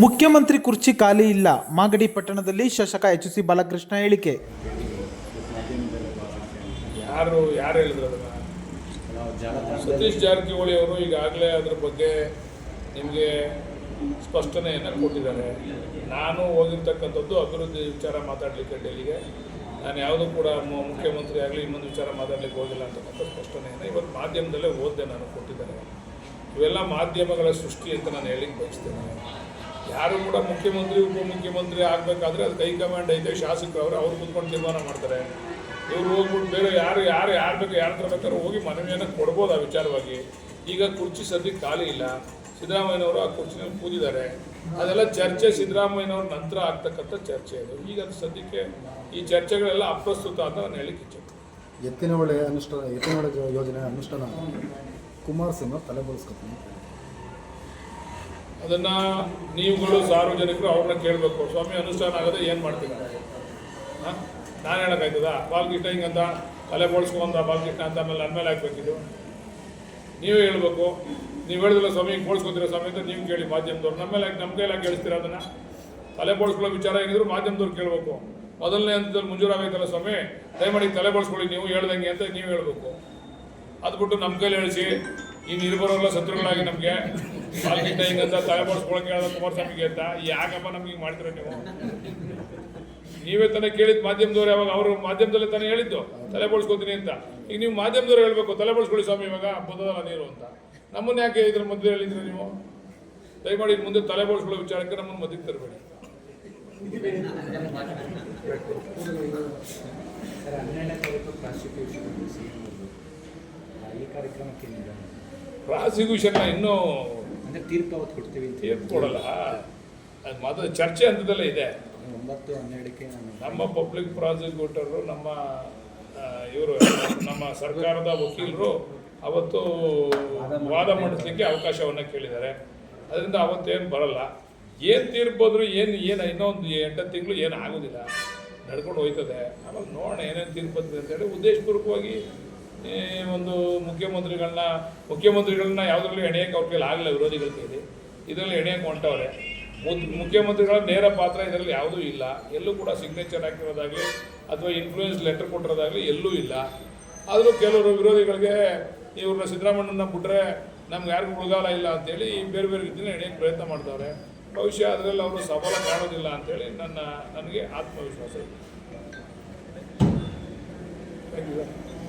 ಮುಖ್ಯಮಂತ್ರಿ ಕುರ್ಚಿ ಖಾಲಿ ಇಲ್ಲ. ಮಾಗಡಿ ಪಟ್ಟಣದಲ್ಲಿ ಶಾಸಕ ಎಚ್ ಸಿ ಬಾಲಕೃಷ್ಣ ಹೇಳಿಕೆ. ಯಾರು ಯಾರು ಹೇಳಿದ್ರು ಅದನ್ನು? ಸತೀಶ್ ಜಾರಕಿಹೊಳಿ ಅವರು ಈಗಾಗಲೇ ಅದ್ರ ಬಗ್ಗೆ ನಿಮಗೆ ಸ್ಪಷ್ಟನೆಯನ್ನು ಕೊಟ್ಟಿದ್ದಾರೆ. ನಾನು ಹೋಗಿರ್ತಕ್ಕಂಥದ್ದು ಅಭಿವೃದ್ಧಿ ವಿಚಾರ ಮಾತಾಡಲಿಕ್ಕೆ ಡೆಲ್ಲಿಗೆ. ನಾನು ಯಾವುದೂ ಕೂಡ ಮುಖ್ಯಮಂತ್ರಿ ಆಗಲಿ ಇನ್ನೊಂದು ವಿಚಾರ ಮಾತಾಡಲಿಕ್ಕೆ ಹೋಗಿಲ್ಲ ಅಂತಕ್ಕಂಥ ಸ್ಪಷ್ಟನೆಯನ್ನು ಇವತ್ತು ಮಾಧ್ಯಮದಲ್ಲೇ ಓದಿದೆ ನಾನು ಕೊಟ್ಟಿದ್ದಾರೆ. ಇವೆಲ್ಲ ಮಾಧ್ಯಮಗಳ ಸೃಷ್ಟಿ ಅಂತ ನಾನು ಹೇಳಿಕ್ಕೆ ಬಯಸ್ತೇನೆ. ಯಾರು ಕೂಡ ಮುಖ್ಯಮಂತ್ರಿ, ಉಪಮುಖ್ಯಮಂತ್ರಿ ಆಗಬೇಕಾದ್ರೆ ಅದು ಹೈಕಮಾಂಡ್ ಐತೆ, ಶಾಸಕರು ಅವರು ಅವ್ರು ಕೂತ್ಕೊಂಡು ತೀರ್ಮಾನ ಮಾಡ್ತಾರೆ. ಇವ್ರು ಹೋಗ್ಬಿಟ್ಟು ಬೇರೆ ಯಾರು ಯಾರು ಯಾರು ಬೇಕು, ಯಾರ ಬೇಕಾದ್ರೆ ಹೋಗಿ ಮನವಿಯನ್ನು ಕೊಡ್ಬೋದು ಆ ವಿಚಾರವಾಗಿ. ಈಗ ಕುರ್ಚಿ ಸದ್ಯಕ್ಕೆ ಖಾಲಿ ಇಲ್ಲ. ಸಿದ್ದರಾಮಯ್ಯನವರು ಆ ಕುರ್ಚಿನಲ್ಲಿ ಕೂದಿದ್ದಾರೆ ಅದೆಲ್ಲ ಚರ್ಚೆ ಸಿದ್ದರಾಮಯ್ಯನವ್ರ ನಂತರ ಆಗ್ತಕ್ಕಂಥ ಚರ್ಚೆ ಅದು. ಈಗ ಅದು ಸದ್ಯಕ್ಕೆ ಈ ಚರ್ಚೆಗಳೆಲ್ಲ ಅಪ್ರಸ್ತುತ ಅಂತ ನಾನು ಹೇಳಿಕ್ಕೆ ಇಚ್ಛೆ. ಎತ್ತಿನ ಹೊಳೆ ಅನುಷ್ಠಾನ ಎತ್ತಿನ ಹೊಳೆ ಯೋಜನೆ ಅನುಷ್ಠಾನ. ಕುಮಾರಸ್ವಾಮಿ ತಲೆ ಬೋಳಿಸ್ಕೊತೀನಿ. ಅದನ್ನ ನೀವುಗಳು ಸಾರ್ವಜನಿಕರು ಅವ್ರನ್ನ ಕೇಳಬೇಕು. ಸ್ವಾಮಿ, ಅನುಷ್ಠಾನ ಆಗದೆ ಏನು ಮಾಡ್ತೀನಿ ಹಾಂ? ನಾನು ಹೇಳೋಕ್ಕಾಯ್ತದ? ಬಾಲ್ಕೃಷ್ಣ ಹಿಂಗಂತ ತಲೆ ಬೋಳ್ಸ್ಕೊಂಡ ಬಾಲ್ಕೃಷ್ಣ ಅಂತ ಆಮೇಲೆ ಅನ್ಮೇಲೆ ಮೇಲೆ ನೀವೇ ಹೇಳ್ಬೇಕು. ನೀವು ಹೇಳಿದ್ರೆ ಸ್ವಾಮಿ ಬೋಳ್ಸ್ಕೊತೀರ ಸ್ವಾಮಿ ಅಂತ ನೀವು ಕೇಳಿ ಮಾಧ್ಯಮದವ್ರು. ನಮ್ಮ ಮೇಲೆ ನಮ್ಮ ಕೈಲಿ ಕೇಳಿಸ್ತೀರ ಅದನ್ನ? ತಲೆ ಬೋಳ್ಸ್ಕೊಳ್ಳೋ ವಿಚಾರ ಏನಿದ್ರು ಮಾಧ್ಯಮದವ್ರು ಕೇಳಬೇಕು. ಮೊದಲನೇ ಹಂತದಲ್ಲಿ ಮುಂಜೂರಾಗೈತಲ್ಲ ಸ್ವಾಮಿ, ದಯಮಾಡಿ ತಲೆ ಬೋಳ್ಸ್ಕೊಳ್ಳಿ, ನೀವು ಹೇಳ್ದಂಗೆ ಅಂತ ನೀವು ಹೇಳ್ಬೇಕು. ಅದು ಬಿಟ್ಟು ನಮ್ಮ ಕೈಲಿ ಹೇಳಿಸಿ. ಇನ್ನು ಇರ್ಬರೋಲ್ಲ ಶತ್ರುಗಳಾಗಿ ನಮಗೆ. ಹಿಂಗಂತ ತಲೆ ಹೇಳಿದ ಹೇಳೋದು ಕುಮಾರಸ್ವಾಮಿಗೆ ಅಂತ. ಯಾಕಪ್ಪ ನಮ್ಗೆ ಹಿಂಗೆ ಮಾಡ್ತೀರ ನೀವು? ನೀವೇ ತಾನೇ ಕೇಳಿದ್ ಮಾಧ್ಯಮದವ್ರು ಯಾವಾಗ? ಅವರು ಮಾಧ್ಯಮದಲ್ಲಿ ತಾನೇ ಹೇಳಿದ್ದು. ತಲೆ ಬೋಳ್ಸ್ಕೊತೀನಿ ಅಂತ. ಈಗ ನೀವು ಮಾಧ್ಯಮದವ್ರು ಹೇಳ್ಬೇಕು, ತಲೆ ಬೋಳ್ಸ್ಕೊಳ್ಳಿ ಸ್ವಾಮಿ, ಇವಾಗ ಬುದ್ಧದಲ್ಲ ನೀರು ಅಂತ. ನಮ್ಮನ್ನ ಯಾಕೆ ಇದ್ರ ಮಧ್ಯೆ ಹೇಳಿದ್ರಿ ನೀವು? ದಯಮಾಡಿ ಮುಂದೆ ತಲೆ ಬಳಸ್ಕೊಳ್ಳೋ ವಿಚಾರಕ್ಕೆ ನಮ್ಮನ್ನು ಮಧ್ಯಕ್ಕೆ ತರಬೇಡಿ. ಈ ಕಾರ್ಯಕ್ರಮಕ್ಕೆ ಪ್ರಾಸಿಕ್ಯೂಷನ್ನ ಇನ್ನೂ ಅಂದರೆ ತೀರ್ಪು ಅವತ್ತು ಕೊಡ್ತೀವಿ ಅಂತ ತೀರ್ಪು ಕೊಡಲ್ಲ. ಅದು ಮೊದಲು ಚರ್ಚೆ ಹಂತದಲ್ಲೇ ಇದೆ. ಒಂಬತ್ತು ಹನ್ನೆರಡಕ್ಕೆ ನಾನು ನಮ್ಮ ಪಬ್ಲಿಕ್ ಪ್ರಾಸಿಕ್ಯೂಟರು ನಮ್ಮ ಇವರು ನಮ್ಮ ಸರ್ಕಾರದ ವಕೀಲರು ಅವತ್ತು ವಾದ ಮಾಡಿಸ್ಲಿಕ್ಕೆ ಅವಕಾಶವನ್ನು ಕೇಳಿದ್ದಾರೆ. ಅದರಿಂದ ಅವತ್ತೇನು ಬರಲ್ಲ. ಏನು ತೀರ್ಪೋದ್ರು ಏನು ಏನು ಇನ್ನೊಂದು ಎಂಟು ತಿಂಗಳು ಏನು ಆಗೋದಿಲ್ಲ. ನಡ್ಕೊಂಡು ಹೋಯ್ತದೆ. ಆಮೇಲೆ ನೋಡೋಣ ಏನೇನು ತೀರ್ಪು ಅಂತ ಅಂತೇಳಿ ಉದ್ದೇಶಪೂರ್ವಕವಾಗಿ ಈ ಒಂದು ಮುಖ್ಯಮಂತ್ರಿಗಳನ್ನ ಮುಖ್ಯಮಂತ್ರಿಗಳನ್ನ ಯಾವುದರಲ್ಲಿ ಎಣೆಯಕ್ಕೆ ಅವ್ರ ಕೈಲಿ ಆಗಲ್ಲ ವಿರೋಧಿಗಳ ಕೈಲಿ. ಇದರಲ್ಲಿ ಎಣೆಯಕ್ಕೆ ಹೊಂಟವ್ರೆ. ಮುಖ್ಯಮಂತ್ರಿಗಳ ನೇರ ಪಾತ್ರ ಇದರಲ್ಲಿ ಯಾವುದೂ ಇಲ್ಲ. ಎಲ್ಲೂ ಕೂಡ ಸಿಗ್ನೇಚರ್ ಹಾಕಿರೋದಾಗಲಿ ಅಥವಾ ಇನ್ಫ್ಲೂಯೆನ್ಸ್ ಲೆಟರ್ ಕೊಟ್ಟಿರೋದಾಗಲಿ ಎಲ್ಲೂ ಇಲ್ಲ. ಆದರೂ ಕೆಲವರು ವಿರೋಧಿಗಳಿಗೆ ಇವ್ರನ್ನ ಸಿದ್ದರಾಮಣ್ಣನ ಬಿಟ್ಟರೆ ನಮ್ಗೆ ಯಾರಿಗೂ ಉಳಿಗಾಲ ಇಲ್ಲ ಅಂತೇಳಿ ಬೇರೆ ಬೇರೆ ರೀತಿಯಲ್ಲಿ ಎಣೆಯಕ್ಕೆ ಪ್ರಯತ್ನ ಮಾಡ್ತಾರೆ ಭವಿಷ್ಯ ಅದರಲ್ಲಿ ಅವರು ಸಫಲ ಕಾಣೋದಿಲ್ಲ ಅಂತೇಳಿ ನನ್ನ ನನಗೆ ಆತ್ಮವಿಶ್ವಾಸ ಇದೆ. You, sir.